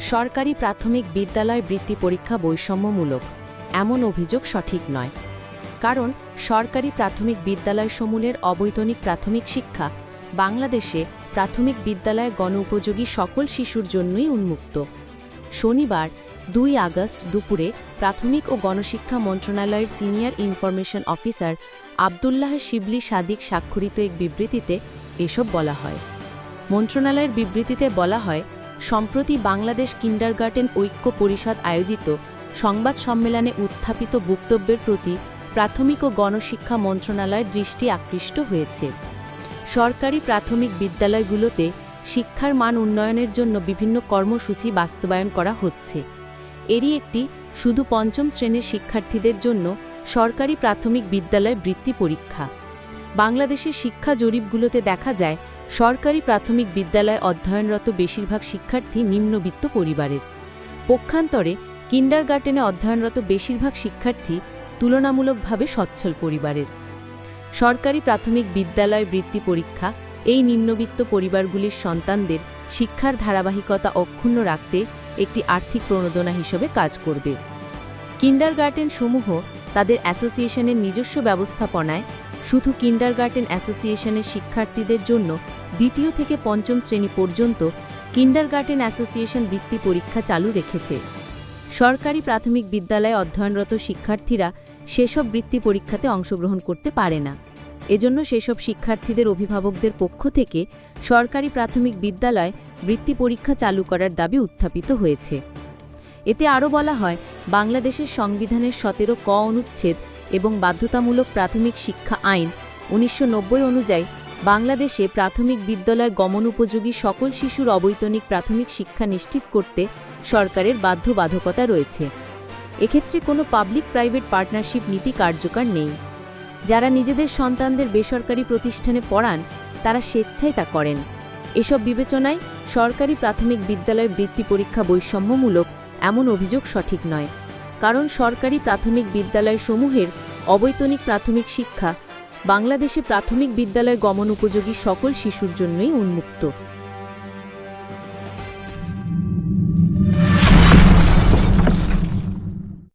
সরকারি প্রাথমিক বিদ্যালয় বৃত্তি পরীক্ষা বৈষম্যমূলক। এমন অভিযোগ সঠিক নয়। কারণ, সরকারি প্রাথমিক বিদ্যালয়সমূহের অবৈতনিক প্রাথমিক শিক্ষা বাংলাদেশে প্রাথমিক বিদ্যালয় গণউপযোগী সকল শিশুর জন্যই উন্মুক্ত। শনিবার, দুই আগস্ট দুপুরে প্রাথমিক ও গণশিক্ষা মন্ত্রণালয়ের senior information officer Abdullah Shibli Sadiq স্বাক্ষরিত এক বিবৃতিতে এসব বলা হয়। মন্ত্রণালয়ের বিবৃতিতে বলা হয় সম্প্রতি বাংলাদেশ কিন্ডারগার্টেন ঐক্য পরিষদ আয়োজিত সংবাদ সম্মেলনে উত্থাপিত বক্তব্যের প্রতি প্রাথমিক ও গণশিক্ষা মন্ত্রণালয়ের দৃষ্টি আকৃষ্ট হয়েছে। সরকারি প্রাথমিক বিদ্যালয়গুলোতে শিক্ষার মান উন্নয়নের জন্য বিভিন্ন কর্মসূচি বাস্তবায়ন করা হচ্ছে। এরই একটি শুধু পঞ্চম শ্রেণির শিক্ষার্থীদের জন্য সরকারি প্রাথমিক বিদ্যালয় বৃত্তি পরীক্ষা। বাংলাদেশের শিক্ষা জরিপগুলোতে দেখা যায় সরকারি প্রাথমিক বিদ্যালয়ে অধ্যয়নরত বেশিরভাগ শিক্ষার্থী নিম্নবিত্ত পরিবারের। পক্ষান্তরে, কিন্ডারগার্টেনে অধ্যয়নরত বেশিরভাগ শিক্ষার্থী তুলনামূলকভাবে সচ্ছল পরিবারের। সরকারি প্রাথমিক বিদ্যালয় বৃত্তি পরীক্ষা এই নিম্নবিত্ত পরিবারগুলির সন্তানদের শিক্ষার ধারাবাহিকতা অক্ষুণ্ণ রাখতে একটি আর্থিক প্রণোদনা হিসেবে কাজ করবে। কিন্ডারগার্টেন সমূহ তাদের অ্যাসোসিয়েশনের নিজস্ব ব্যবস্থাপনায় শুধু কিন্ডারগার্টেন অ্যাসোসিয়েশনের শিক্ষার্থীদের জন্য দ্বিতীয় থেকে পঞ্চম শ্রেণি পর্যন্ত কিন্ডারগার্টেন অ্যাসোসিয়েশন বৃত্তি পরীক্ষা চালু রেখেছে। সরকারি প্রাথমিক বিদ্যালয়ে অধ্যয়নরত শিক্ষার্থীরা সেসব বৃত্তি পরীক্ষাতে অংশগ্রহণ করতে পারে না। এজন্য সেসব শিক্ষার্থীদের অভিভাবকদের পক্ষ থেকে সরকারি প্রাথমিক বিদ্যালয় বৃত্তি পরীক্ষা চালু করার দাবি উত্থাপিত হয়েছে। এতে আরও বলা হয়, বাংলাদেশের সংবিধানের সতেরো ক অনুচ্ছেদ এবং বাধ্যতামূলক প্রাথমিক শিক্ষা আইন উনিশশো নব্বই অনুযায়ী বাংলাদেশে প্রাথমিক বিদ্যালয় গমন উপযোগী সকল শিশুর অবৈতনিক প্রাথমিক শিক্ষা নিশ্চিত করতে সরকারের বাধ্যবাধকতা রয়েছে। এক্ষেত্রে কোনো পাবলিক প্রাইভেট পার্টনারশিপ নীতি কার্যকর নেই। যারা নিজেদের সন্তানদের বেসরকারি প্রতিষ্ঠানে পড়ান, তারা স্বেচ্ছায় তা করেন। এসব বিবেচনায় সরকারি প্রাথমিক বিদ্যালয় বৃত্তি পরীক্ষা বৈষম্যমূলক এমন অভিযোগ সঠিক নয়। কারণ সরকারি প্রাথমিক বিদ্যালয়সমূহের অবৈতনিক প্রাথমিক শিক্ষা বাংলাদেশে প্রাথমিক বিদ্যালয় গমন উপযোগী সকল শিশুর জন্যই উন্মুক্ত।